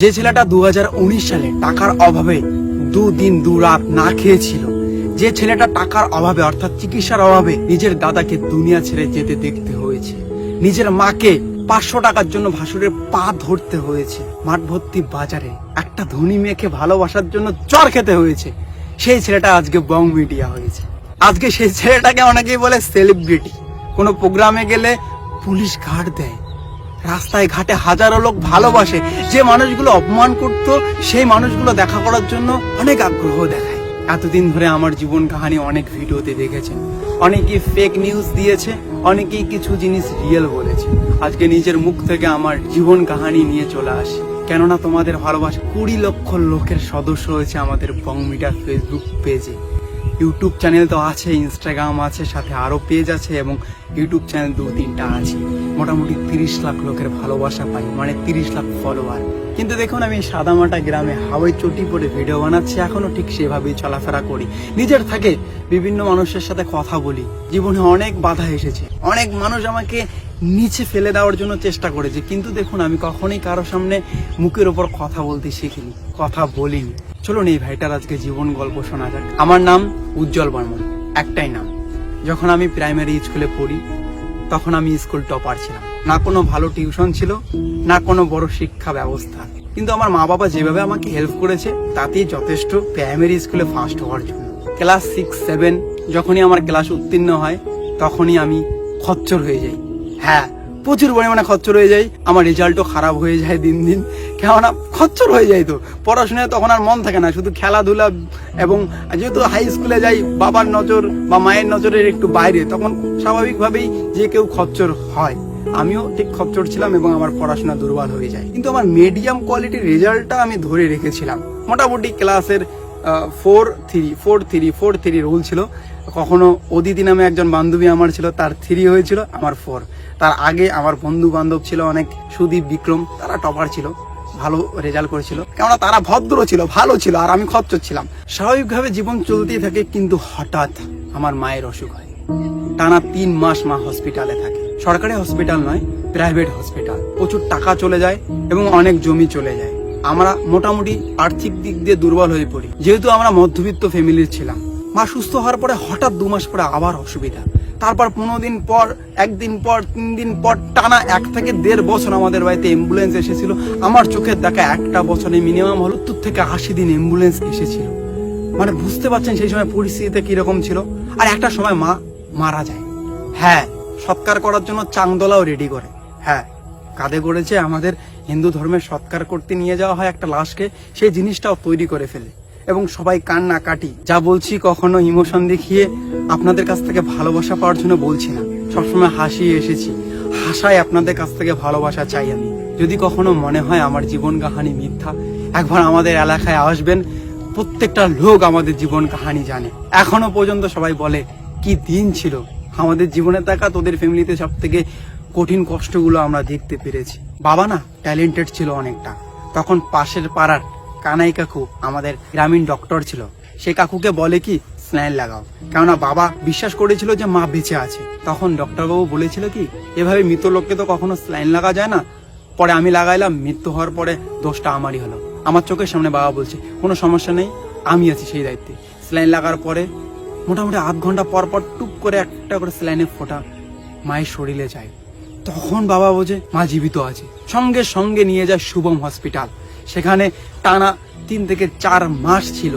যে ছেলেটা দু হাজার উনিশ সালে টাকার অভাবে দুদিন দু রাত না খেয়েছিল, যে ছেলেটা টাকার অভাবে, অর্থাৎ চিকিৎসার অভাবে নিজের দাদাকে দুনিয়া ছেড়ে যেতে দেখতে হয়েছে, নিজের মাকে পাঁচশো টাকার জন্য ভাসুরের পা ধরতে হয়েছে মাঠ ভর্তি বাজারে একটা ধনী মেয়েকে ভালোবাসার জন্য চর খেতে হয়েছে, সেই ছেলেটা আজকে বং মিডিয়া হয়েছে। আজকে সেই ছেলেটাকে অনেকেই বলে সেলিব্রিটি কোনো প্রোগ্রামে গেলে পুলিশ ঘাট দেয় রাস্তায় ঘাটে হাজারো লোক ভালোবাসে। যে মানুষগুলো অপমান করত, সেই মানুষগুলো দেখা করার জন্য অনেক আগ্রহ দেখায়। এতদিন ধরে আমার জীবন কাহিনী অনেক ভিডিওতে দেখেছেন। অনেকেই ফেক নিউজ দিয়েছে, অনেকেই কিছু জিনিস রিয়েল বলেছে। আজকে নিজের মুখ থেকে আমার জীবন কাহিনী নিয়ে চলে আসি। কেননা তোমাদের ভালোবাসা কুড়ি লক্ষ লোকের সদস্য হয়েছে আমাদের বং মিডিয়ার ফেসবুক পেজে ইউটিউব চ্যানেল তো আছে ইনস্টাগ্রাম আছে, সাথে আরও পেজ আছে এবং ইউটিউব চ্যানেল দু তিনটা আছে। মোটামুটি তিরিশ লাখ লোকের ভালোবাসা পাই মানে তিরিশ লাখ ফলোয়ার কিন্তু দেখুন, আমি সাদামাটা গ্রামে হাওয়াই চটি পরে ভিডিও বানাচ্ছি এখনও ঠিক সেভাবেই চলাফেরা করি। নিজের থাকে বিভিন্ন মানুষের সাথে কথা বলি, জীবনে অনেক বাধা এসেছে। অনেক মানুষ আমাকে নিচে ফেলে দেওয়ার জন্য চেষ্টা করেছি। কিন্তু দেখুন, আমি কখনোই কারও সামনে মুখের ওপর কথা বলতে শিখিনি, কথা বলিনি। চলুন এই ভাইটার আজকে জীবন গল্প শোনা যাক। আমার নাম উজ্জ্বল বর্মন, একটাই নাম। যখন আমি প্রাইমারি স্কুলে পড়ি, তখন আমি স্কুল টপার ছিলাম। না কোনো ভালো টিউশন ছিল, না কোনো বড় শিক্ষা ব্যবস্থা। কিন্তু আমার মা বাবা যেভাবে আমাকে হেল্প করেছে, তাতেই যথেষ্ট প্রাইমারি স্কুলে ফার্স্ট হওয়ার জন্য। ক্লাস সিক্স সেভেন যখনই আমার ক্লাস উত্তীর্ণ হয়, তখনই আমি খচ্চর হয়ে যাই। হ্যাঁ প্রচুর পরিমাণে খচ্চর হয়ে যায়, আমার রেজাল্টও খারাপ হয়ে যায় দিন দিন। কেননা, খচ্চর হয়ে যায় তো। পড়াশোনায় তখন আর মন থাকে না, শুধু খেলাধুলা এবং যেহেতু হাই স্কুলে যাই, বাবার নজর বা মায়ের নজরের একটু বাইরে, তখন স্বাভাবিকভাবেই যে কেউ খচ্চর হয়। আমিও ঠিক খচ্চর ছিলাম এবং আমার পড়াশোনা দুর্বল হয়ে যায়। কিন্তু আমার মিডিয়াম কোয়ালিটির রেজাল্টটা আমি ধরে রেখেছিলাম। মোটামুটি ক্লাসের four three four three four three rule ছিল। কখনো অদিতি নামে একজন বান্ধবী আমার ছিল, তার থ্রি হয়েছিল, আমার ফোর তার আগে আমার বন্ধু বান্ধব ছিল অনেক, সুদীপ, বিক্রম, তারা টপার ছিল, ভালো রেজাল্ট করেছিল। কেননা তারা ভদ্র ছিল, ভালো ছিল, আর আমি খচ্চর ছিলাম। স্বাভাবিকভাবে জীবন চলতেই থাকে, কিন্তু হঠাৎ আমার মায়ের অসুখ হয়। টানা তিন মাস মা হসপিটালে থাকে। সরকারি হসপিটাল নয় প্রাইভেট হসপিটাল প্রচুর টাকা চলে যায় এবং অনেক জমি চলে যায়। আমরা মোটামুটি আর্থিক দিক দিয়ে দুর্বল হয়ে পড়ি। যেহেতু আমরা মধ্যবিত্ত ফ্যামিলির ছিলাম। মা সুস্থ হওয়ার পরে হঠাৎ দু মাস পরে আবার অসুবিধা। তারপর পনেরো দিন পর, একদিন পর, তিন দিন পর, টানা এক থেকে দেড় বছর আমাদের বাড়িতে অ্যাম্বুলেন্স এসেছিল। আমার চোখের দেখা একটা বছরে মিনিমাম হলো সত্তর থেকে আশি দিন অ্যাম্বুলেন্স এসেছিল। মানে বুঝতে পারছেন সেই সময় পরিস্থিতিতে কীরকম ছিল? আর একটা সময় মা মারা যায়। হ্যাঁ সৎকার করার জন্য চাংদোলাও রেডি করে। হ্যাঁ কাঁধে করেছে আমাদের হিন্দু ধর্মের সৎকার করতে নিয়ে যাওয়া হয় একটা লাশকে। সেই জিনিসটাও তৈরি করে ফেলে। এবং সবাই কান্না কাটি। যা বলছি কখনো ইমোশন দেখিয়ে আপনাদের কাছ থেকে ভালোবাসা পাওয়ার জন্য বলছি না। সবসময় হাসি এসেছি। হাসায় আপনাদের কাছ থেকে ভালোবাসা চাই আমি। যদি কখনো মনে হয় আমার জীবন কাহানি মিথ্যা, একবার আমাদের এলাকায় আসবেন, প্রত্যেকটা লোক আমাদের জীবন কাহানি জানে। এখনও পর্যন্ত সবাই বলে, কি দিন ছিল? আমাদের জীবনে থাকা তোদের ফ্যামিলিতে সব থেকে কঠিন কষ্টগুলো আমরা দেখতে পেরেছি। বাবা না ট্যালেন্টেড ছিল অনেকটা। তখন পাশের পাড়ার কানাই কাকু আমাদের গ্রামীণ ডক্টর ছিল। সে কাকুকে বলে কি স্নাইল লাগাও। কেননা বাবা বিশ্বাস করেছিল যে মা বেঁচে আছে। তখন ডক্টরবাবু বলেছিল কি, এভাবে মৃত লোককে তো কখনো স্লাইন লাগা যায় না। পরে আমি লাগাইলাম, মৃত্যু হওয়ার পরে দোষটা আমারই হলো। আমার চোখের সামনে বাবা বলছে, কোনো সমস্যা নেই, আমি আছি সেই দায়িত্বে। স্লাইন লাগার পরে মোটামুটি আধ ঘণ্টা পর পর টুক করে একটা করে স্লাইনের ফোটা মায়ের শরীরে যায়। তখন বাবা বোঝে মা জীবিত আছে। সঙ্গে সঙ্গে নিয়ে যায় শুভম হসপিটাল। সেখানে টানা তিন থেকে চার মাস ছিল।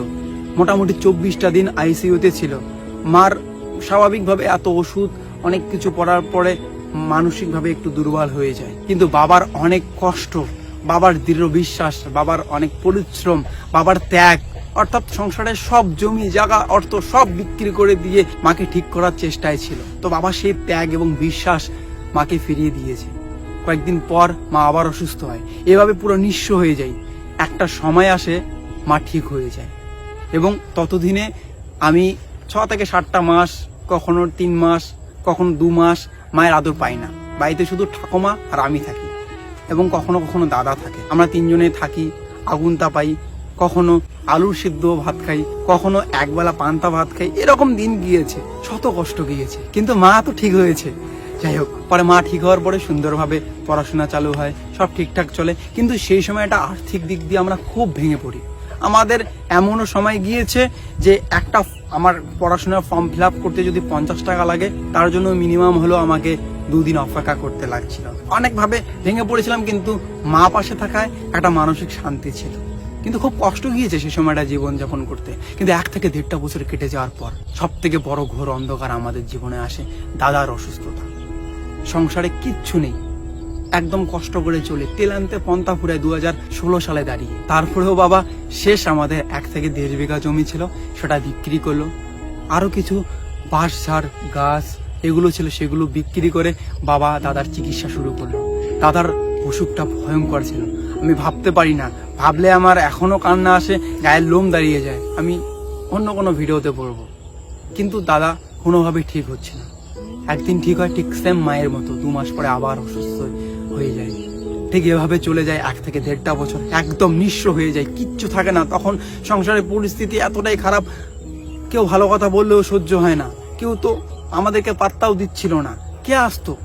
মোটামুটি চব্বিশটা দিন আইসিইউতে ছিল। মার স্বাভাবিকভাবে এত ওষুধ, অনেক কিছু পড়ার পরে মানসিকভাবে একটু দুর্বল হয়ে যায়। কিন্তু বাবার অনেক কষ্ট, বাবার দৃঢ় বিশ্বাস, বাবার অনেক পরিশ্রম, বাবার ত্যাগ, অর্থাৎ সংসারের সব জমি, জায়গা, অর্থ সব বিক্রি করে দিয়ে মাকে ঠিক করার চেষ্টায় ছিল। তো বাবা সেই ত্যাগ এবং বিশ্বাস মাকে ফিরিয়ে দিয়েছে। কয়েকদিন পর মা আবার অসুস্থ হয়। এভাবে পুরো নিঃস্ব হয়ে যায়। একটা সময় আসে, মা ঠিক হয়ে যায়। এবং ততদিনে আমি ছ থেকে সাতটা মাস, কখনো তিন মাস, কখনো দু মাস মায়ের আদর পাই না। বাড়িতে শুধু ঠাকুমা আর আমি থাকি এবং কখনো কখনো দাদা থাকে। আমরা তিনজনে থাকি আগুন তাপাই কখনো আলুর সিদ্ধ ভাত খাই, কখনো একবেলা পান্তা ভাত খাই। এরকম দিন গিয়েছে, শত কষ্ট গিয়েছে। কিন্তু মা তো ঠিক হয়েছে। যাই হোক, পরে মা ঠিক হওয়ার পরে সুন্দরভাবে পড়াশোনা চালু হয়, সব ঠিকঠাক চলে। কিন্তু সেই সময় একটা আর্থিক দিক দিয়ে আমরা খুব ভেঙে পড়ি। আমাদের এমনও সময় গিয়েছে যে একটা আমার পড়াশোনার ফর্ম ফিল করতে যদি পঞ্চাশ টাকা লাগে, তার জন্য মিনিমাম হলো আমাকে দুদিন অপেক্ষা করতে লাগছিল। অনেকভাবে ভেঙে পড়েছিলাম, কিন্তু মা পাশে থাকায় একটা মানসিক শান্তি ছিল। কিন্তু খুব কষ্ট গিয়েছে সে সময়টা জীবন যাপন করতে। কিন্তু এক থেকে দেড়টা বছর কেটে যাওয়ার পর সব থেকে বড় ঘোর অন্ধকার আমাদের জীবনে আসে, দাদার অসুস্থতা। সংসারে কিচ্ছু নেই। একদম কষ্ট করে চলে তেল আনতে পন্থা ফুরায় দু হাজার ষোলো সালে দাঁড়িয়ে। তারপরেও বাবা শেষ আমাদের এক থেকে দেড় বিঘা জমি ছিল, সেটা বিক্রি করল। আরও কিছু বাঁশ, ঝাড়, গাছ এগুলো ছিল, সেগুলো বিক্রি করে বাবা দাদার চিকিৎসা শুরু করল। দাদার অসুখটা ভয়ঙ্কর ছিল। আমি ভাবতে পারি না, ভাবলে আমার এখনও কান্না আসে, গায়ের লোম দাঁড়িয়ে যায়। আমি অন্য কোনো ভিডিওতে পড়ব কিন্তু দাদা কোনোভাবেই ঠিক হচ্ছে না। একদিন ঠিক হয়, ঠিক সেম মায়ের মতো, দু মাস পরে আবার অসুস্থ হয়ে যায়। ঠিক এভাবে চলে যায়, এক থেকে দেড়টা বছর একদম নিঃস্ব হয়ে যায়, কিচ্ছু থাকে না। তখন সংসারের পরিস্থিতি এতটাই খারাপ, কেউ ভালো কথা বললেও সহ্য হয় না। কেউ তো আমাদেরকে পাত্তাও দিচ্ছিল না। কে আসতো?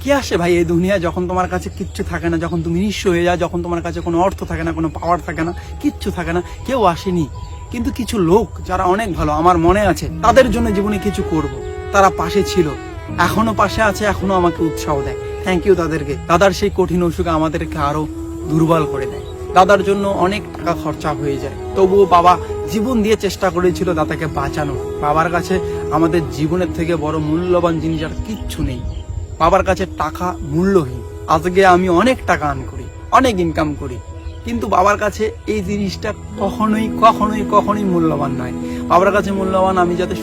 কে আসে ভাই এই দুনিয়া? যখন তোমার কাছে কিচ্ছু থাকে না, যখন তুমি নিঃস্ব হয়ে যাও, যখন তোমার কাছে কোনো অর্থ থাকে না, কোনো পাওয়ার থাকে না, কিচ্ছু থাকে না, কেউ আসেনি। কিন্তু কিছু লোক, যারা অনেক ভালো, আমার মনে আছে, তাদের জন্য জীবনে কিছু করব। তারা পাশে ছিল। এখনও পাশে আছে, এখনও আমাকে উৎসাহ দেয়। থ্যাংক ইউ তাদেরকে। দাদার সেই কঠিন অসুখ আমাদেরকে আরও দুর্বল করে দেয়। দাদার জন্য অনেক টাকা খরচা হয়ে যায়। তবুও বাবা জীবন দিয়ে চেষ্টা করেছিল দাদাকে বাঁচানো বাবার কাছে আমাদের জীবনের থেকে বড় মূল্যবান জিনিস আর কিচ্ছু নেই। বাবার কাছে টাকা মূল্যহীন। আজকে আমি অনেক টাকা আন করি, অনেক ইনকাম করি। কিন্তু বাবার কাছে এই জিনিসটা কখনোই কখনোই কখনোই মূল্যবান নয়। বাবার কাছে মূল্যবান আমি যাতে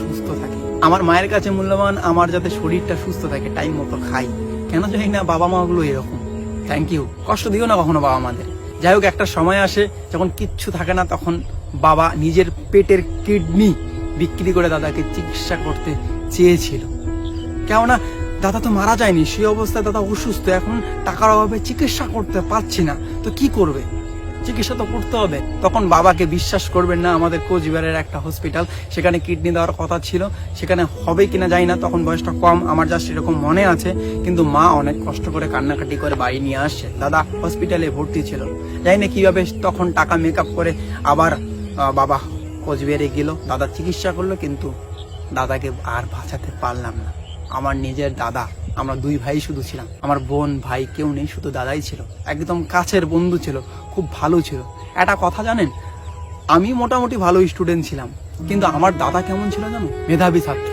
আমার মায়ের কাছে মূল্যবান, আমার যাতে শরীরটা সুস্থ থাকে, টাইম মতো খাই। কেন জানি না বাবা মা গুলো এরকম। থ্যাংক ইউ কষ্ট দিও না কখনো বাবা মাদের। যাই হোক, একটা সময় আসে, যখন কিচ্ছু থাকে না, তখন বাবা নিজের পেটের কিডনি বিক্রি করে দাদাকে চিকিৎসা করতে চেয়েছিল। কেননা, দাদা তো মারা যায়নি, সেই অবস্থায় দাদা অসুস্থ, এখন টাকার অভাবে চিকিৎসা করতে পারছি না। তো কি করবে? চিকিৎসা তো করতে হবে। তখন বাবাকে বিশ্বাস করবেন না, আমাদের কোচবিহারের একটা হসপিটাল সেখানে কিডনি দেওয়ার কথা ছিল। সেখানে হবে কিনা জানি না, তখন বয়সটা কম, আমার যা সেরকম মনে আছে। কিন্তু মা অনেক কষ্ট করে কান্নাকাটি করে বাড়ি নিয়ে আসছে। দাদা হসপিটালে ভর্তি ছিল। জানি না কীভাবে তখন টাকা মেকআপ করে আবার বাবা কোচবিহারে গেল। দাদা চিকিৎসা করল, কিন্তু দাদাকে আর বাঁচাতে পারলাম না। আমার নিজের দাদা আমরা দুই ভাই শুধু ছিলাম। আমার বোন, ভাই কেউ নেই, শুধু দাদাই ছিল। একদম কাছের বন্ধু ছিল, খুব ভালো ছিল। একটা কথা জানেন? আমি মোটামুটি ভালো স্টুডেন্ট ছিলাম, কিন্তু আমার দাদা কেমন ছিল জানো? মেধাবী ছাত্র।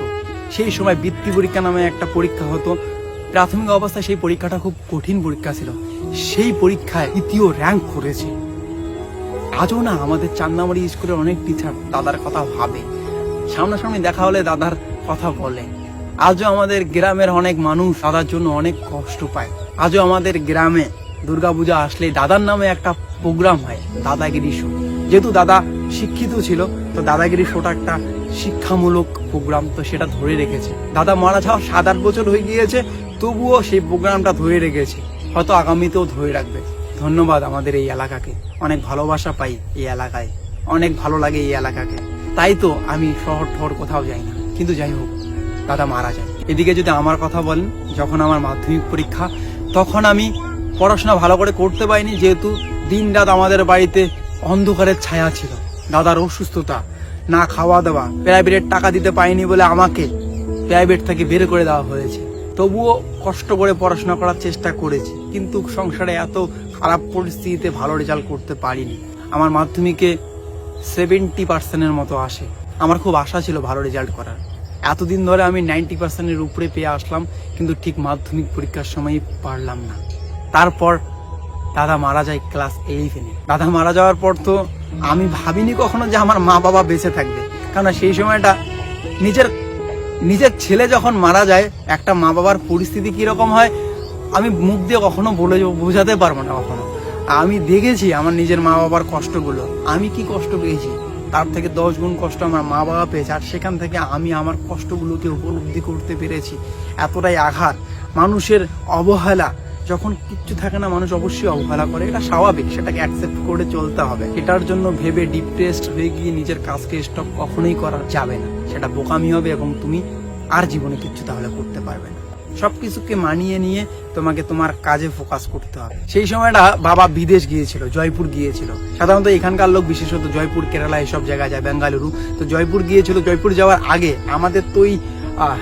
সেই সময় বৃত্তি পরীক্ষা নামে একটা পরীক্ষা হতো। প্রাথমিক অবস্থায় সেই পরীক্ষাটা খুব কঠিন পরীক্ষা ছিল। সেই পরীক্ষায় তৃতীয় র্যাঙ্ক করেছে। আজও না আমাদের চান্নামারি স্কুলের অনেক টিচার দাদার কথা ভাবে। সামনাসামনি দেখা হলে দাদার কথা বলে। আজও আমাদের গ্রামের অনেক মানুষ দাদার জন্য অনেক কষ্ট পায়। আজও আমাদের গ্রামে দুর্গাপূজা আসলে দাদার নামে একটা প্রোগ্রাম হয়, দাদাগিরি শো। যেহেতু দাদা শিক্ষিত ছিল, তো দাদাগিরি শোটা একটা শিক্ষামূলক প্রোগ্রাম, তো সেটা ধরে রেখেছে। দাদা মারা যাওয়া সাত আট বছর হয়ে গিয়েছে, তবুও সেই প্রোগ্রামটা ধরে রেখেছে। হয়তো আগামীতেও ধরে রাখবে। ধন্যবাদ আমাদের এই এলাকাকে। অনেক ভালোবাসা পাই এই এলাকায়। অনেক ভালো লাগে এই এলাকাকে। তাই তো আমি শহর ঠহর কোথাও যাই না। কিন্তু যাই হোক দাদা মারা যায়। এদিকে যদি আমার কথা বলেন, যখন আমার মাধ্যমিক পরীক্ষা, তখন আমি পড়াশোনা ভালো করে করতে পারিনি, যেহেতু দিন রাত আমাদের বাড়িতে অন্ধকারের ছায়া ছিল। দাদার অসুস্থতা, না খাওয়া দাওয়া, প্রাইভেটের টাকা দিতে পারিনি বলে আমাকে প্রাইভেট থেকে বের করে দেওয়া হয়েছে। তবুও কষ্ট করে পড়াশোনা করার চেষ্টা করেছি, কিন্তু সংসারে এত খারাপ পরিস্থিতিতে ভালো রেজাল্ট করতে পারিনি। আমার মাধ্যমিকে সেভেন্টি পার্সেন্টের মতো আসে। আমার খুব আশা ছিল ভালো রেজাল্ট করার। এতদিন ধরে আমি নাইনটি পার্সেন্টের উপরে পেয়ে আসলাম, কিন্তু ঠিক মাধ্যমিক পরীক্ষার সময় পারলাম না। তারপর দাদা মারা যায় ক্লাস ইলেভেনে দাদা মারা যাওয়ার পর তো আমি ভাবিনি কখনো যে আমার মা বাবা বেঁচে থাকবে। কারণ সেই সময়টা নিজের নিজের ছেলে যখন মারা যায়, একটা মা বাবার পরিস্থিতি কীরকম হয়, আমি মুখ দিয়ে কখনো বলে বোঝাতে পারব না কখনো। আমি দেখেছি আমার নিজের মা বাবার কষ্টগুলো। আমি কি কষ্ট পেয়েছি? তার থেকে দশ গুণ কষ্ট আমার মা বাবা পেয়েছে। আর সেখান থেকে আমি আমার কষ্টগুলোকে উপলব্ধি করতে পেরেছি। এতটাই আঘাত। মানুষের অবহেলা, যখন কিচ্ছু থাকে না, মানুষ অবশ্যই অবহেলা করে। এটা স্বাভাবিক, সেটাকে অ্যাকসেপ্ট করে চলতে হবে। এটার জন্য ভেবে ডিপ্রেসড হয়ে গিয়ে নিজের কাজকে স্টপ কখনোই করা যাবে না। সেটা বোকামি হবে এবং তুমি আর জীবনে কিচ্ছু তাহলে করতে পারবে না। সবকিছুকে মানিয়ে নিয়ে তোমাকে তোমার কাজে ফোকাস করতে হবে। সেই সময়টা বাবা বিদেশ গিয়েছিল জয়পুর গিয়েছিল। সাধারণত এখানকার লোক বিশেষত জয়পুর কেরালা এসব জায়গায় যায় বেঙ্গালুরু। তো জয়পুর গিয়েছিল জয়পুর যাওয়ার আগে আমাদের তো ওই আহ,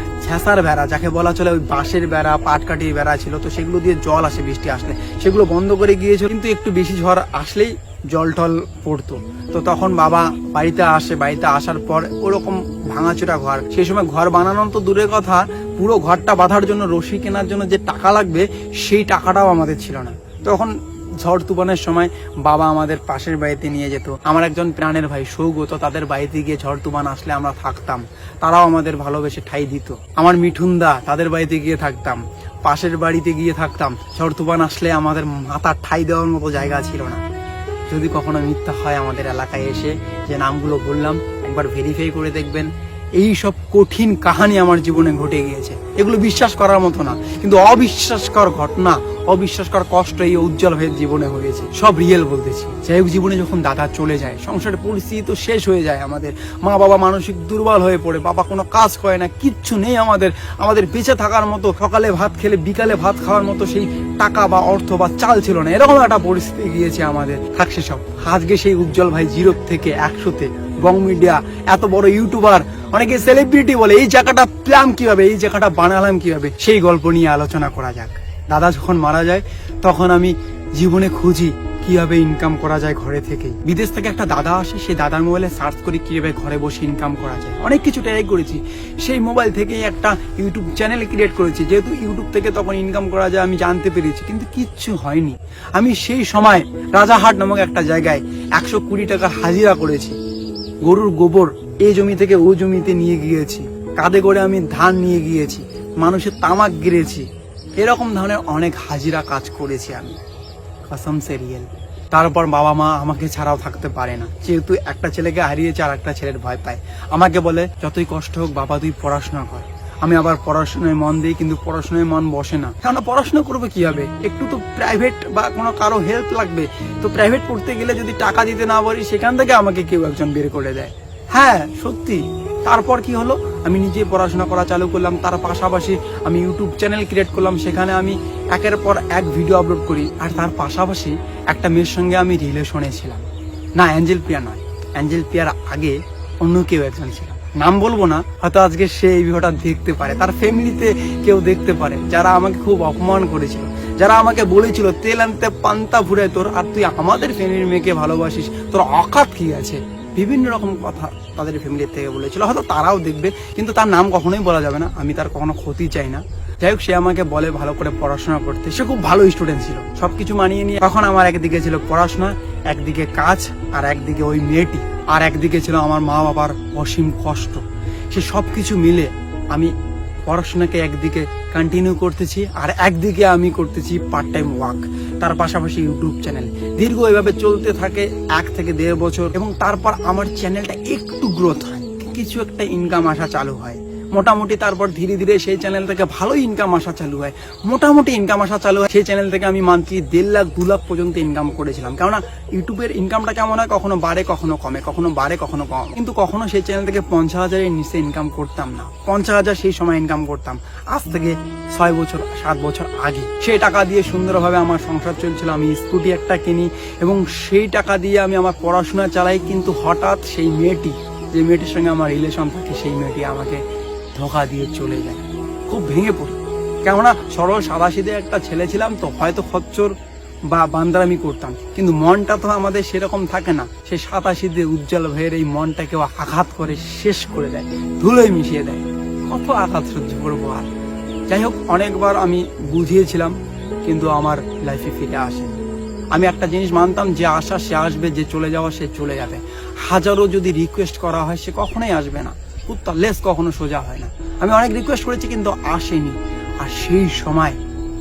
বেড়া যাকে বলা চলে ওই বাঁশের বেড়া পাটকাঠির বেড়া ছিল তো সেগুলো দিয়ে জল আসে বৃষ্টি আসলে। সেগুলো বন্ধ করে গিয়েছিল কিন্তু একটু বেশি ঝড় আসলেই জল টল পড়তো। তো তখন বাবা বাড়িতে আসে বাড়িতে আসার পর ওরকম ভাঙাচোরা ঘর। সেই সময় ঘর বানানো তো দূরের কথা পুরো ঘরটা বাঁধার জন্য, রশি কেনার জন্য যে টাকা লাগবে, সেই টাকাটাও আমাদের ছিল না। তখন ঝড় তুফানের সময় বাবা আমাদের পাশের বাড়িতে নিয়ে যেত। আমার একজন প্রাণের ভাই, সৌগত, তাদের বাড়িতে গিয়ে ঝড় তুফান আসলে আমরা থাকতাম। তারাও আমাদের ভালোবেসে ঠাই দিত। আমার মিঠুনদা, তাদের বাড়িতে গিয়ে থাকতাম। পাশের বাড়িতে গিয়ে থাকতাম। ঝড় তুফান আসলে আমাদের মাথার ঠাই দেওয়ার মতো জায়গা ছিল না। যদি কখনো মিথ্যা হয় আমাদের এলাকায় এসে, যে নামগুলো বললাম, একবার ভেরিফাই করে দেখবেন। এই সব কঠিন কাহানি আমার জীবনে ঘটে গিয়েছে। এগুলো বিশ্বাস করার মতো না। কিন্তু অবিশ্বাসকর ঘটনা অবিশ্বাসকর কষ্ট এই উজ্জ্বল ভাইয়ের জীবনে হয়েছে। সব রিয়েল বলতেছি। যাই হোক, জীবনে যখন দাদা চলে যায়, সংসারের পরিস্থিতি তো শেষ হয়ে যায় আমাদের। মা বাবা মানসিক দুর্বল হয়ে পড়ে, বাবা কোনো কাজ করে না, কিচ্ছু নেই আমাদের। আমাদের বেঁচে থাকার মতো, সকালে ভাত খেলে বিকালে ভাত খাওয়ার মতো সেই টাকা বা অর্থ বা চাল ছিল না। এরকম একটা পরিস্থিতি গিয়েছে আমাদের। থাকছে সব। আজকে সেই উজ্জ্বল ভাই জিরো থেকে একশোতে। বং মিডিয়া, এত বড় ইউটিউবার, অনেকে সেলিব্রিটি বলে, এই জায়গাটা প্ল্যাম কীভাবে, এই জায়গাটা বানালাম কীভাবে? সেই গল্প নিয়ে আলোচনা করা যাক। দাদা যখন মারা যায়, তখন আমি জীবনে খুঁজি কীভাবে ইনকাম করা যায় ঘরে থেকে। বিদেশ থেকে একটা দাদা আসে, সেই দাদার মোবাইলে সার্চ করি কীভাবে ঘরে বসে ইনকাম করা যায়। অনেক কিছু ট্রাই করেছি। সেই মোবাইল থেকেই একটা ইউটিউব চ্যানেল ক্রিয়েট করেছি। যেহেতু ইউটিউব থেকে তখন ইনকাম করা যায়, আমি জানতে পেরেছি, কিন্তু কিচ্ছু হয়নি। আমি সেই সময় রাজাহাট নামক একটা জায়গায় একশো কুড়ি টাকা হাজিরা করেছি। গরুর গোবর এই জমি থেকে ও জমিতে নিয়ে গিয়েছি। কাঁধে করে আমি ধান নিয়ে গিয়েছি, মানুষের তামাক গিরেছি। এরকম ধরনের অনেক হাজিরা কাজ করেছি আমি। কসম সেরিয়েল তারপর বাবা মা আমাকে ছাড়াও থাকতে পারে না। যেহেতু একটা ছেলেকে হারিয়েছে আর একটা ছেলের ভয় পায়। আমাকে বলে, যতই কষ্ট হোক বাবা, তুই পড়াশোনা কর। আমি আবার পড়াশোনায় মন দিই, কিন্তু পড়াশোনায় মন বসে না। কেন পড়াশোনা করব কীভাবে? একটু তো প্রাইভেট বা কোনো কারও হেল্প লাগবে। তো প্রাইভেট পড়তে গেলে যদি টাকা দিতে না পারি, সেখান থেকে আমাকে কেউ একজন বের করে দেয়। হ্যাঁ সত্যি। তারপর কি হলো? আমি নিজে পড়াশোনা করা চালু করলাম। তার পাশাপাশি আমি ইউটিউব চ্যানেল ক্রিয়েট করলাম। সেখানে আমি একের পর এক ভিডিও আপলোড করি। আর তার পাশাপাশি একটা মেয়ের সঙ্গে আমি রিলেশনে ছিলাম। না অ্যাঞ্জেল প্রিয়া নয়। অ্যাঞ্জেল প্রিয়ার আগে অন্য কেউ একজন ছিল। নাম বলব না, হয়তো আজকে সে এই ভিডিওটা দেখতে পারে। তার ফ্যামিলিতে কেউ দেখতে পারে, যারা আমাকে খুব অপমান করেছিল। যারা আমাকে বলেছিল, তেল আনতে পান্তা ফুরে তোর, আর তুই আমাদের ফ্যামিলির মেয়েকে ভালোবাসিস, তোর অকাত কি আছে? বিভিন্ন রকম কথা তাদের ফ্যামিলির থেকে বলেছিল। হয়তো তারাও দেখবে, কিন্তু তার নাম কখনোই বলা যাবে না। আমি তার কখনো ক্ষতি চাই না। যাই হোক, সে আমাকে বলে ভালো করে পড়াশোনা করতে। সে খুব ভালো স্টুডেন্ট ছিল। সবকিছু মানিয়ে নিয়ে তখন আমার একদিকে ছিল পড়াশোনা, একদিকে কাজ, আর একদিকে ওই মেয়েটি। আর একদিকে ছিল আমার মা বাবার অসীম কষ্ট। সে সব কিছু মিলে আমি পড়াশোনাকে একদিকে কন্টিনিউ করতেছি আর একদিকে আমি করতেছি পার্ট টাইম ওয়ার্ক তার পাশাপাশি ইউটিউব চ্যানেল দীর্ঘ এভাবে চলতে থাকে এক থেকে দেড় বছর এবং তারপর আমার চ্যানেলটা একটু গ্রোথ হয়, কিছু একটা ইনকাম আসা চালু হয়। মোটামুটি তারপর ধীরে ধীরে সেই চ্যানেল থেকে ভালো ইনকাম আসা চালু হয়। মোটামুটি ইনকাম আসা চালু হয়, সেই চ্যানেল থেকে আমি মান্থলি দেড় লাখ, দু লাখ পর্যন্ত ইনকাম করেছিলাম। কেননা ইউটিউবের ইনকামটা কেমন হয়, কখনো বাড়ে, কখনো কমে, কখনো বাড়ে, কখনো কম। কিন্তু কখনো সেই চ্যানেল থেকে পঞ্চাশ হাজারের নিচে ইনকাম করতাম না। পঞ্চাশ হাজার সেই সময় ইনকাম করতাম। আজ থেকে ছয় বছর, সাত বছর আগে। সেই টাকা দিয়ে সুন্দরভাবে আমার সংসার চলছিল, আমি স্কুটি একটা কিনি এবং সেই টাকা দিয়ে আমি আমার পড়াশোনা চালাই, কিন্তু হঠাৎ সেই মেয়েটি, যে মেয়েটির সঙ্গে আমার রিলেশন থাকে, সেই মেয়েটি আমাকে ধোকা দিয়ে চলে যায়। খুব ভেঙে পড়ি। কেননা সরল সাদাসিধে একটা ছেলে ছিলাম তো, হয়তো খচ্চর বা বান্দারামি করতাম। কিন্তু মনটা তো আমাদের সেরকম থাকে না। সে সাদাসিধে উজ্জ্বল ভাইয়ের এই মনটাকেও আঘাত করে শেষ করে দেয়, ধুলোয় মিশিয়ে দেয়। কত আঘাত সহ্য করব আর? যাই হোক, অনেকবার আমি বুঝিয়েছিলাম, কিন্তু আমার লাইফে ফিরে আসে আমি একটা জিনিস মানতাম, যে আসা সে আসবে, যে চলে যাওয়া সে চলে যাবে। হাজারো যদি রিকোয়েস্ট করা হয়, সে কখনোই আসবে না। কুত্তা লেস কখনো সোজা হয় না। আমি অনেক রিকোয়েস্ট করেছি কিন্তু আসেনি। আর সেই সময়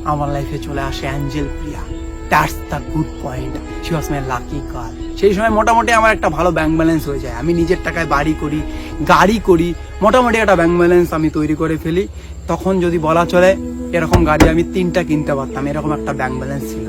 আমার লাইফে চলে আসে angel Priya. That's the good point she was my lucky girl সেই সময় মোটামুটি আমার একটা ভালো ব্যাংক ব্যালেন্স হয়ে যায়। আমি নিজের টাকায় বাড়ি করি, গাড়ি করি, মোটামুটি একটা ব্যাংক ব্যালেন্স আমি তৈরি করে ফেলি। তখন যদি বলা চলে, এরকম গাড়ি আমি তিনটা কিনতে পারতাম, এরকম একটা ব্যাংক ব্যালেন্স ছিল।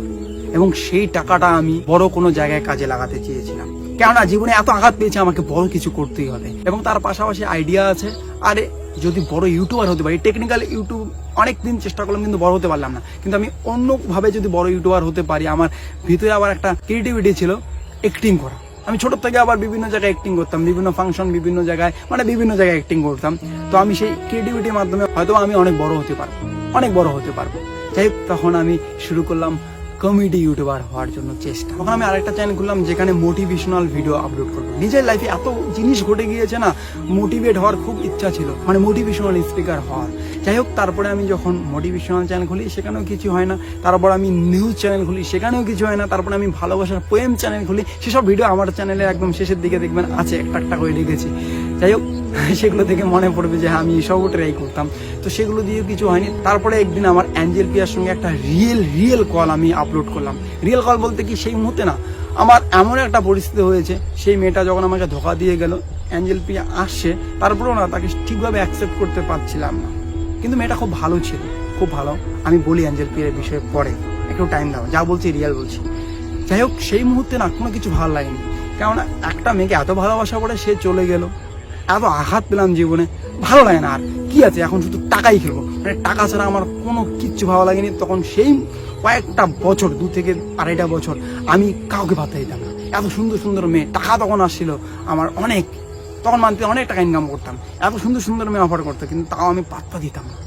এবং সেই টাকাটা আমি বড় কোনো জায়গায় কাজে লাগাতে চেয়েছিলাম কেননা জীবনে এত আঘাত পেয়েছে, আমাকে বড় কিছু করতেই হবে। এবং তার পাশাপাশি আইডিয়া আছে, আরে যদি বড় ইউটিউবার হতে পারি টেকনিক্যাল ইউটিউব অনেক দিন চেষ্টা করলাম, কিন্তু বড় হতে পারলাম না। কিন্তু আমি অন্যভাবে যদি বড় ইউটিউবার হতে পারি, আমার ভিতরে আবার একটা ক্রিয়েটিভিটি ছিল অ্যাক্টিং করা। আমি ছোট থেকে আবার বিভিন্ন জায়গায় অ্যাক্টিং করতাম, বিভিন্ন ফাংশন বিভিন্ন জায়গায় মানে বিভিন্ন জায়গায় অ্যাক্টিং করতাম। তো আমি সেই ক্রিয়েটিভিটির মাধ্যমে হয়তো আমি অনেক বড় হতে পারব, অনেক বড় হতে পারব। যাই তখন আমি শুরু করলাম কমেডি ইউটিউবার হওয়ার জন্য চেষ্টা। তখন আমি আরেকটা চ্যানেল খুললাম যেখানে মোটিভেশনাল ভিডিও আপলোড করব। নিজের লাইফে এত জিনিস ঘটে গিয়েছে না মোটিভেট হওয়ার খুব ইচ্ছা ছিল। মানে মোটিভেশনাল স্পিকার হওয়ার। যাই হোক, তারপরে আমি যখন মোটিভেশনাল চ্যানেল খুলি, সেখানেও কিছু হয় না। তারপর আমি নিউজ চ্যানেল খুলি, সেখানেও কিছু হয় না। তারপরে আমি ভালোবাসার পোয়েম চ্যানেল খুলি, সেসব ভিডিও আমার চ্যানেলে একদম শেষের দিকে দেখবেন, আছে একটা একটা করে রেখেছি যাই হোক সেগুলো থেকে মনে পড়বে যে হ্যাঁ, আমি এসবও ট্রাই করতাম। তো সেগুলো দিয়ে কিছু হয়নি। তারপরে একদিন আমার অ্যাঞ্জেল পিয়ার সঙ্গে একটা রিয়েল রিয়েল কল আমি আপলোড করলাম। রিয়েল কল বলতে কি সেই মুহূর্তে না আমার এমন একটা পরিস্থিতি হয়েছে সেই মেয়েটা যখন আমাকে ধোকা দিয়ে গেল অ্যাঞ্জেল পিয়া আসছে তারপরেও না তাকে ঠিকভাবে অ্যাকসেপ্ট করতে পারছিলাম না। কিন্তু মেয়েটা খুব ভালো ছিল খুব ভালো। আমি বলি অ্যাঞ্জেল পিয়ার বিষয়ে পরে একটু টাইম দাও যা বলছি রিয়েল বলছি। যাই হোক সেই মুহূর্তে না কোনো কিছু ভালো লাগেনি। কেননা একটা মেয়েকে এত ভালোবাসা করে সে চলে গেল। এত আঘাত পেলাম জীবনে, ভালো লাগে না আর। কি আছে, এখন শুধু টাকাই খেলব। মানে টাকা ছাড়া আমার কোনো কিচ্ছু ভালো লাগেনি। তখন সেই কয়েকটা বছর, দু থেকে আড়াইটা বছর, আমি কাউকে ভাবতে দিতাম না। এত সুন্দর সুন্দর মেয়ে, টাকা তখন আসছিল আমার অনেক। তখন মানতে অনেক টাকা ইনকাম করতাম। এত সুন্দর সুন্দর মেয়ে অফার করতো, কিন্তু তাও আমি পাত্তা দিতাম না।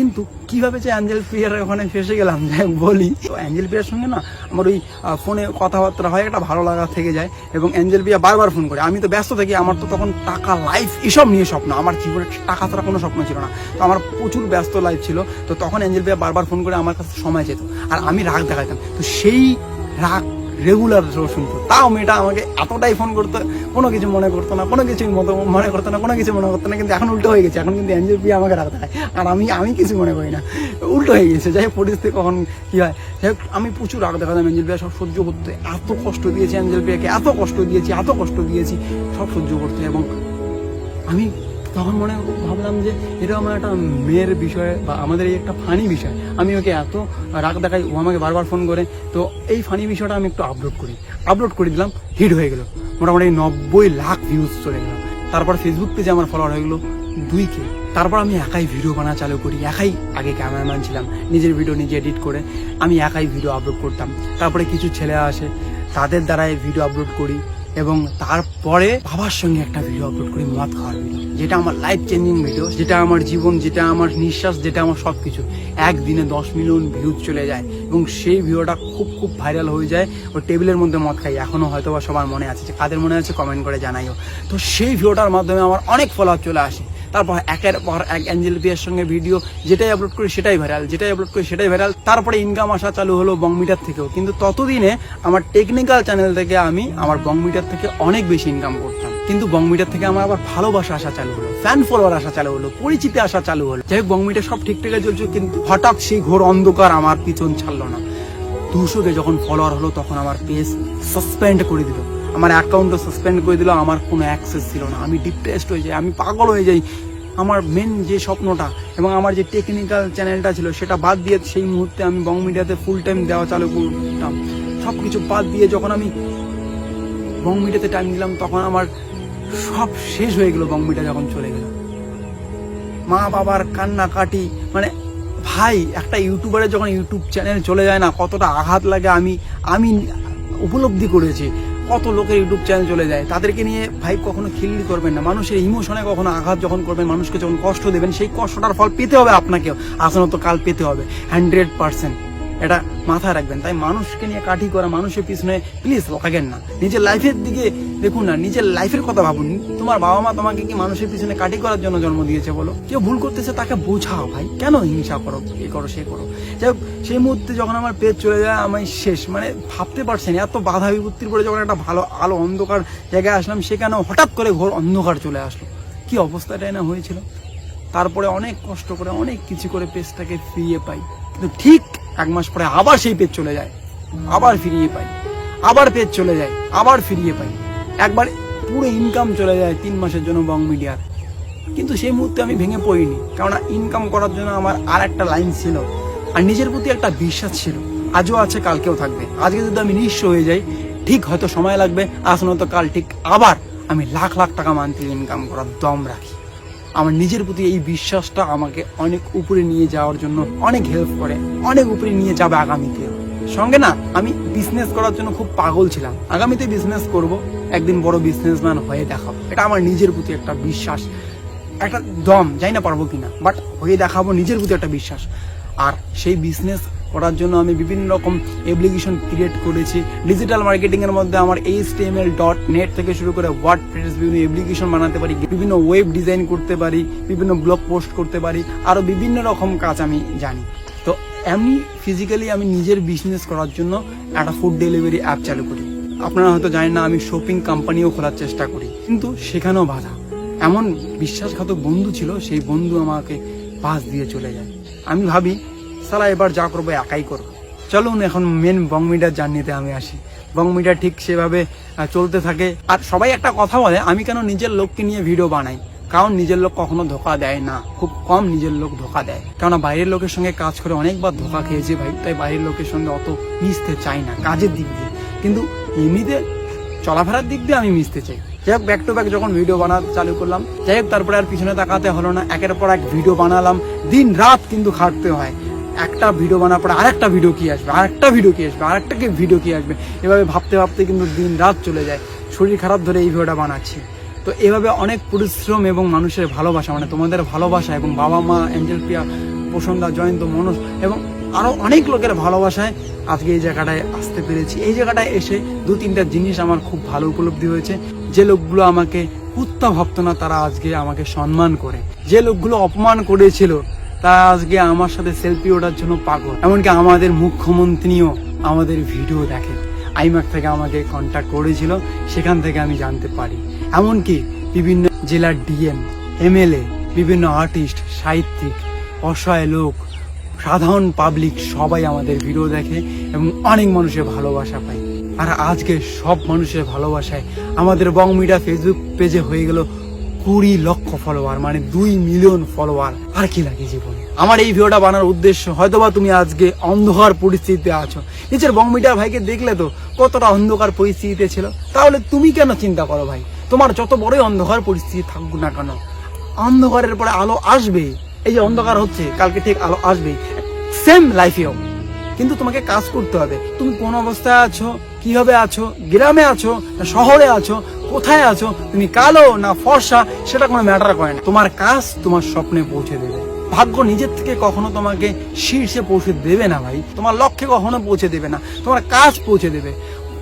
কিন্তু কীভাবে যে অ্যাঞ্জেল প্রিয়ার ওখানে ফেসে গেলাম, যাই বলি। তো অ্যাঞ্জেল প্রিয়ার সঙ্গে না আমার ওই ফোনে কথাবার্তা হয়, একটা ভালো লাগা থেকে যায় এবং অ্যাঞ্জেল প্রিয়া বারবার ফোন করে। আমি তো ব্যস্ত থাকি, আমার তো তখন টাকা লাইফ এসব নিয়ে স্বপ্ন। আমার জীবনে টাকা ছাড়া কোনো স্বপ্ন ছিল না। তো আমার প্রচুর ব্যস্ত লাইফ ছিল। তো তখন অ্যাঞ্জেল প্রিয়া বারবার ফোন করে আমার কাছে সময় যেত। আর আমি রাগ দেখাতাম তো সেই রাগ রেগুলার শুনতো। তাও মেয়েটা আমাকে এতটাই ফোন করতো, কোনো কিছু মনে করতো না, কোনো কিছু মতো মনে করতো না, কোনো কিছু মনে করতো না, কিন্তু এখন উল্টো হয়ে গেছে, এখন কিন্তু অ্যাঞ্জেল পিয়া আমাকে রাগ দেখায় আর আমি আমি কিছু মনে করি না। উল্টো হয়ে গেছে, যাই হোক, পরিস্থিতি কখন কি হয়। যাই আমি প্রচুর রাগ দেখাতাম অ্যাঞ্জেল পিয়া সব সহ্য করতে, এত কষ্ট দিয়েছি অ্যাঞ্জেল পিয়াকে এত কষ্ট দিয়েছি, এত কষ্ট দিয়েছি, সব সহ্য করতে। এবং আমি তখন মনে ভাবলাম যে এটা আমার একটা মেয়ের বিষয় বা আমাদের এই একটা ফানি বিষয়। আমি ওকে এত রাগ দেখাই, ও আমাকে বারবার ফোন করে। তো এই ফানি বিষয়টা আমি একটু আপলোড করি। আপলোড করে দিলাম হিট হয়ে গেল। মোটামুটি নব্বই লাখ ভিউজ চলে গেল। তারপর ফেসবুক পেজে আমার ফলোয়ার হয়ে গেলো দুই কে। তারপর আমি একাই ভিডিও বানা চালু করি, একাই আগে ক্যামেরাম্যান ছিলাম, নিজের ভিডিও নিজে এডিট করে আমি একাই ভিডিও আপলোড করতাম। তারপরে কিছু ছেলে আসে, তাদের দ্বারাই ভিডিও আপলোড করি। এবং তারপরে বাবার সঙ্গে একটা ভিডিও আপলোড করি মদ খাওয়ার ভিডিও যেটা আমার লাইফ চেঞ্জিং ভিডিও যেটা আমার জীবন, যেটা আমার নিঃশ্বাস, যেটা আমার সব কিছু একদিনে দশ মিলিয়ন ভিউজ চলে যায় এবং সেই ভিডিওটা খুব খুব ভাইরাল হয়ে যায়। ও টেবিলের মধ্যে মদ খাই এখনও হয়তো বা সবার মনে আছে যে কাদের মনে আছে? কমেন্ট করে জানাইও। তো সেই ভিডিওটার মাধ্যমে আমার অনেক ফলোয়ার চলে আসে। তারপর একের পর এক অ্যাঞ্জেল পিয়ার সঙ্গে ভিডিও যেটাই আপলোড করি সেটাই ভাইরাল যেটাই আপলোড করি সেটাই ভাইরাল তারপরে ইনকাম আসা চালু হলো বংমিটার থেকেও। কিন্তু ততদিনে আমার টেকনিক্যাল চ্যানেল থেকে আমি আমার বংমিটার থেকে অনেক বেশি ইনকাম করতাম। কিন্তু বংমিটার থেকে আমার আবার ভালোবাসা আসা চালু হলো ফ্যান ফলোয়ার আসা চালু হলো, পরিচিতি আসা চালু হলো। যাই হোক বংমিটা সব ঠিকঠাক চলছে, কিন্তু হঠাৎ সেই ঘোর অন্ধকার আমার পিছন ছাড়লো না। দুশোকে যখন ফলোয়ার হলো, তখন আমার পেজ সাসপেন্ড করে দিল। আমার অ্যাকাউন্টও সাসপেন্ড করে দিল, আমার কোনো অ্যাক্সেস ছিল না। আমি ডিপ্রেসড হয়ে যাই, আমি পাগল হয়ে যাই। আমার মেন যে স্বপ্নটা এবং আমার যে টেকনিক্যাল চ্যানেলটা ছিল, সেটা বাদ দিয়ে সেই মুহূর্তে আমি বং মিডিয়াতে ফুল টাইম দেওয়া চালু করতাম। সব কিছু বাদ দিয়ে যখন আমি বং মিডিয়াতে টাইম দিলাম, তখন আমার সব শেষ হয়ে গেল বং মিডিয়া যখন চলে গেল। মা বাবার কান্নাকাটি মানে ভাই, একটা ইউটিউবারের যখন ইউটিউব চ্যানেল চলে যায় না, কতটা আঘাত লাগে আমি আমি উপলব্ধি করেছি। কত লোকের ইউটিউব চ্যানেল চলে যায়, তাদেরকে নিয়ে ভাই কখনো খিল্লি করবেন না। মানুষের ইমোশনে কখনো আঘাত যখন করবেন, মানুষকে যখন কষ্ট দেবেন, সেই কষ্টটার ফল পেতে হবে আপনাকেও। আসনত কাল পেতে হবে। হান্ড্রেড পার্সেন্ট এটা মাথায় রাখবেন। তাই মানুষকে নিয়ে কাঠি করা, মানুষের পিছনে প্লিজ লাগান না। নিজের লাইফের দিকে দেখুন না, নিজের লাইফের কথা ভাবুন। তোমার বাবা মা তোমাকে কি মানুষের পিছনে কাঠি করার জন্য জন্ম দিয়েছে বলো? কেউ ভুল করতেছে তাকে বোঝাও ভাই। কেন হিংসা করো, এ করো, সে করো? যাই হোক, সেই মুহূর্তে যখন আমার পেট চলে যায়, আমি শেষ। মানে ভাবতে পারছেন, এত বাধা বিপত্তির পরে যখন একটা ভালো আলো অন্ধকার জায়গায় আসলাম, সেখানে হঠাৎ করে ঘোর অন্ধকার চলে আসলো। কি অবস্থাটাই না হয়েছিল? তারপরে অনেক কষ্ট করে, অনেক কিছু করে পেজটাকে ফিরিয়ে পাই। কিন্তু ঠিক এক মাস পরে আবার সেই পেজ চলে যায়। আবার ফিরিয়ে পাই। আবার পেজ চলে যায়, আবার ফিরিয়ে পাই। একবার পুরো ইনকাম চলে যায় তিন মাসের জন্য বং মিডিয়ার কিন্তু সেই মুহূর্তে আমি ভেঙে পড়িনি কারণ ইনকাম করার জন্য আমার আর একটা লাইন ছিল। আর নিজের প্রতি একটা বিশ্বাস ছিল, আজও আছে, কালকেও থাকবে। আজকে যদি আমি নিঃস্ব হয়ে যাই, ঠিক হয়তো সময় লাগবে, আজ নয়তো কাল ঠিক আবার আমি লাখ লাখ টাকা মান্থলি ইনকাম করার দম রাখি। আমার নিজের প্রতি এই বিশ্বাসটা আমাকে অনেক উপরে নিয়ে যাওয়ার জন্য অনেক হেল্প করে, অনেক উপরে নিয়ে যাবে আগামীতে। সঙ্গে না, আমি বিজনেস করার জন্য খুব পাগল ছিলাম। আগামীতে বিজনেস করব, একদিন বড় বিজনেসম্যান হয়ে দেখাবো। এটা আমার নিজের প্রতি একটা বিশ্বাস, একটা দম, জানি না পারব কিনা বাট হয়ে দেখাবো নিজের প্রতি একটা বিশ্বাস। আর সেই বিজনেস করার জন্য আমি বিভিন্ন রকম অ্যাপ্লিকেশন ক্রিয়েট করেছি। ডিজিটাল মার্কেটিং এর মধ্যে আমার এইচ ডট নেট থেকে শুরু করে ওয়ার্ড প্রেস বিভিন্ন অ্যাপ্লিকেশন বানাতে পারি, বিভিন্ন ওয়েব ডিজাইন করতে পারি, বিভিন্ন ব্লগ পোস্ট করতে পারি, আরও বিভিন্ন রকম কাজ আমি জানি। তো এমনি ফিজিক্যালি আমি নিজের বিজনেস করার জন্য একটা ফুড ডেলিভারি অ্যাপ চালু করি। আপনারা হয়তো জানেন না, আমি শপিং কোম্পানিও খোলার চেষ্টা করি। কিন্তু সেখানেও বাধা। এমন বিশ্বাসঘাতক বন্ধু ছিল, সেই বন্ধু আমাকে পাশ দিয়ে চলে যায়। আমি ভাবি সালা এবার যা করব একাই করব। চলুন এখন মেন বংমিটার জার্নিতে আমি আসি। বংমিটার ঠিক সেভাবে চলতে থাকে। আর সবাই একটা কথা বলে, আমি কেন নিজের লোককে নিয়ে ভিডিও বানাই? কারণ নিজের লোক কখনো ধোকা দেয় না। খুব কম নিজের লোক ধোকা দেয়। কেননা বাইরের লোকের সঙ্গে কাজ করে অনেকবার ধোকা খেয়েছে ভাই, তাই বাইরের লোকের সঙ্গে অত মিশতে চাই না, কাজের দিক দিয়ে। কিন্তু এমনিতে চলাফেরার দিক দিয়ে আমি মিশতে চাই। যাই হোক ব্যাক টু ব্যাক যখন ভিডিও বানাতে চালু করলাম, যাই হোক, তারপরে আর পিছনে তাকাতে হলো না। একের পর এক ভিডিও বানালাম। দিন রাত কিন্তু খাটতে হয়। একটা ভিডিও বানার পরে আরেকটা ভিডিও কি আসবে? আরেকটা ভিডিও কি আসবে? আরেকটা ভিডিও কি আসবে? এভাবে ভাবতে ভাবতে কিন্তু দিন রাত চলে যায়। শরীর খারাপ ধরে এই ভিডিওটা বানাচ্ছি। তো এভাবে অনেক পরিশ্রম এবং মানুষের ভালোবাসা মানে তোমাদের ভালোবাসা এবং বাবা মা অ্যাঞ্জেল প্রিয়া প্রসন্দা জয়ন্ত, মনোজ এবং আরও অনেক লোকের ভালোবাসায় আজকে এই জায়গাটায় আসতে পেরেছি। এই জায়গাটায় এসে দু তিনটা জিনিস আমার খুব ভালো উপলব্ধি হয়েছে। যে লোকগুলো আমাকে কুত্তা ভাবতো না, তারা আজকে আমাকে সম্মান করে। যে লোকগুলো অপমান করেছিল তারা আজকে আমার সাথে সেলফি ওঠার জন্য পাগল। এমনকি আমাদের মুখ্যমন্ত্রীও আমাদের ভিডিও দেখে আইম্যাক থেকে আমাকে কন্ট্যাক্ট করেছিল, সেখান থেকে আমি জানতে পারি। এমনকি বিভিন্ন জেলার ডিএম এমএলএ বিভিন্ন আর্টিস্ট সাহিত্যিক, অসহায় লোক, সাধারণ পাবলিক সবাই আমাদের ভিডিও দেখে এবং অনেক মানুষের ভালোবাসা পায়। আর আজকে সব মানুষের ভালোবাসায় আমাদের বং ফেসবুক পেজে হয়ে গেল কুড়ি লক্ষ ফলোয়ার মানে দুই মিলিয়ন ফলোয়ার আর কি লাগে জীবনে? আমার এই ভিডিওটা বানার উদ্দেশ্য, হয়তোবা তুমি আজকে অন্ধকার পরিস্থিতিতে আছো। নিজের বং মিডিয়া ভাইকে দেখলে তো কতটা অন্ধকার পরিস্থিতিতে ছিল। তাহলে তুমি কেন চিন্তা করো ভাই? তোমার যত বড়ই অন্ধকার পরিস্থিতি থাকুক না কেন, অন্ধকারের পরে আলো আসবে। এই যে অন্ধকার হচ্ছে, কালকে ঠিক আলো আসবে সেম লাইফেও কিন্তু তোমাকে কাজ করতে হবে। তুমি কোন অবস্থায় আছো? কীভাবে আছো? গ্রামে আছো না শহরে আছো? কোথায় আছো? তুমি কালো না ফর্সা? সেটা কোনো ম্যাটার করে না। তোমার কাজ তোমার স্বপ্নে পৌঁছে দেবে। ভাগ্য নিজের থেকে কখনো তোমাকে শীর্ষে পৌঁছে দেবে না ভাই। তোমার লক্ষ্যে কখনো পৌঁছে দেবে না। তোমার কাজ পৌঁছে দেবে।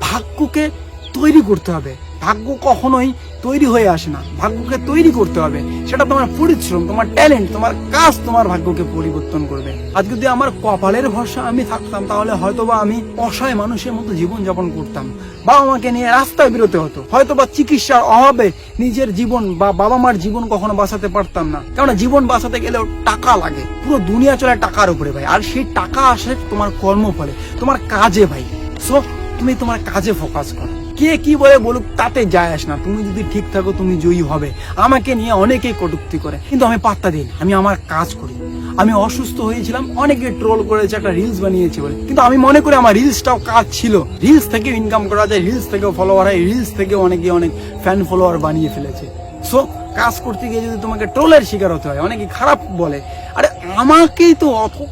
ভাগ্যকে তৈরি করতে হবে। ভাগ্য কখনোই তৈরি হয়ে আসে না। ভাগ্যকে তৈরি করতে হবে। সেটা তোমার পরিশ্রম, তোমার ট্যালেন্ট তোমার কাজ তোমার ভাগ্যকে পরিবর্তন করবে। আজ যদি আমার কপালের ভরসা আমি থাকতাম, তাহলে হয়তোবা আমি অসহায় মানুষের মতো জীবন যাপন করতাম। বাবা মাকে নিয়ে রাস্তায় বেরোতে হতো। হয়তোবা চিকিৎসার অভাবে নিজের জীবন বা বাবা মার জীবন কখনো বাঁচাতে পারতাম না। কারণ জীবন বাঁচাতে গেলেও টাকা লাগে। পুরো দুনিয়া চলে টাকার উপরে ভাই। আর সেই টাকা আসে তোমার কর্মফলে, তোমার কাজে ভাই। সো তুমি তোমার কাজে ফোকাস করো। কে কি বলে বলুক, তাতে যায় আস না। তুমি যদি ঠিক থাকো, তুমি জয়ী হবে। আমাকে নিয়ে অনেকেই কটুক্তি করে। কিন্তু আমি পাত্তা দিই আমি আমার কাজ করি। আমি অসুস্থ হয়েছিলাম, অনেকে ট্রোল করেছে, একটা রিলস বানিয়েছে বলে। কিন্তু আমি মনে করি আমার রিলসটাও কাজ ছিল। রিলস থেকে ইনকাম করা যায় রিলস থেকেও ফলোয়ার হয় রিলস থেকে অনেকে অনেক ফ্যান ফলোয়ার বানিয়ে ফেলেছে। সো কাজ করতে গিয়ে যদি তোমাকে ট্রোলের শিকার হতে হয়, অনেকে খারাপ বলে। আরে, আমাকেই তো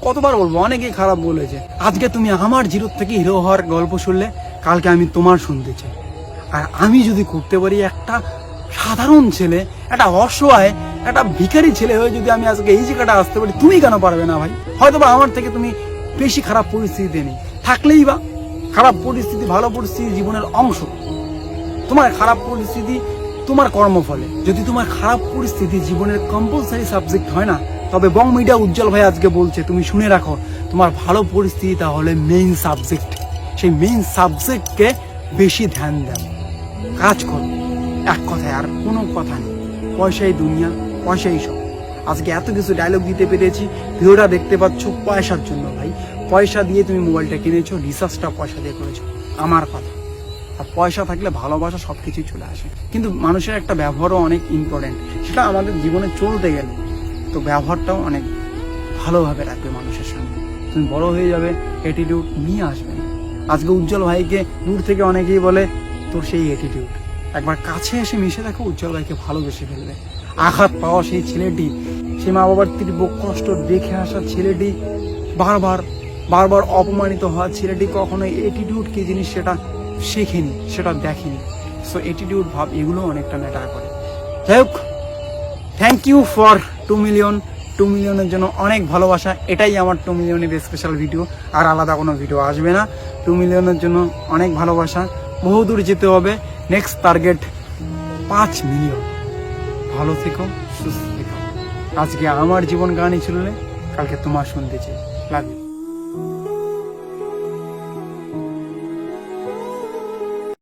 কতবার বলব? অনেকেই খারাপ বলেছে। আজকে তুমি আমার জিরো থেকে হিরো হওয়ার গল্প শুনলে কালকে আমি তোমার শুনতে চাই। আর আমি যদি করতে পারি একটা সাধারণ ছেলে, একটা অসহায়, একটা ভিখারি ছেলে হয়ে যদি আমি আজকে এই জায়গাটা আসতে পারি, তুমি কেন পারবে না ভাই? হয়তো বা আমার থেকে তুমি বেশি খারাপ পরিস্থিতিতে নেই। থাকলেই বা খারাপ পরিস্থিতি, ভালো পরিস্থিতি জীবনের অংশ। তোমার খারাপ পরিস্থিতি তোমার কর্মফলে। যদি তোমার খারাপ পরিস্থিতি জীবনের কম্পালসারি সাবজেক্ট হয় না, তবে বং মিডিয়া উজ্জ্বল ভাই আজকে বলছে, তুমি শুনে রাখো, তোমার ভালো পরিস্থিতি তাহলে মেইন সাবজেক্ট সেই মেইন সাবজেক্টকে বেশি ধ্যান দাও কাজ করো। এক কথায় আর কোনো কথা নেই। পয়সাই দুনিয়া, পয়সাই সব। আজকে এত কিছু ডায়লগ দিতে পেরেছি, ভিডিওটা দেখতে পাচ্ছ পয়সার জন্য ভাই। পয়সা দিয়ে তুমি মোবাইলটা কিনেছো রিসার্চটা পয়সা দিয়ে করেছ। আমার কথা। আর পয়সা থাকলে ভালোবাসা সব কিছুই চলে আসে। কিন্তু মানুষের একটা ব্যবহারও অনেক ইম্পর্টেন্ট সেটা আমাদের জীবনে চলতে গেলে তো ব্যবহারটাও অনেক ভালোভাবে রাখবে মানুষের সঙ্গে তুমি বড় হয়ে যাবে অ্যাটিটিউড নিয়ে আসবে। আজকে উজ্জ্বল ভাইকে দূর থেকে অনেকেই বলে, তোর সেই অ্যাটিটিউড একবার কাছে এসে মিশে দেখো, উজ্জ্বল ভাইকে ভালোবেসে ফেলবে। আঘাত পাওয়া সেই ছেলেটি সে মা বাবার তীব্র কষ্ট দেখে আসা ছেলেটি, বারবার বারবার অপমানিত হওয়া ছেলেটি কখনো এটিটিউড কি জিনিস সেটা শেখেনি, সেটা দেখেনি। সো এটিটিউড ভাব এগুলো অনেকটা ম্যাটার করে। যাই হোক thank you for two million two মিলিয়নের জন্য অনেক ভালোবাসা, এটাই আমার টু মিলিয়নের স্পেশাল ভিডিও আর আলাদা কোনো ভিডিও আসবে না। টু মিলিয়নের জন্য অনেক ভালোবাসা বহুদূর যেতে হবে। নেক্সট টার্গেট পাঁচ মিলিয়ন ভালো থেকো, সুস্থ থেকো। আজকে আমার জীবন গানই চললে কালকে তোমার শুনতে চাই।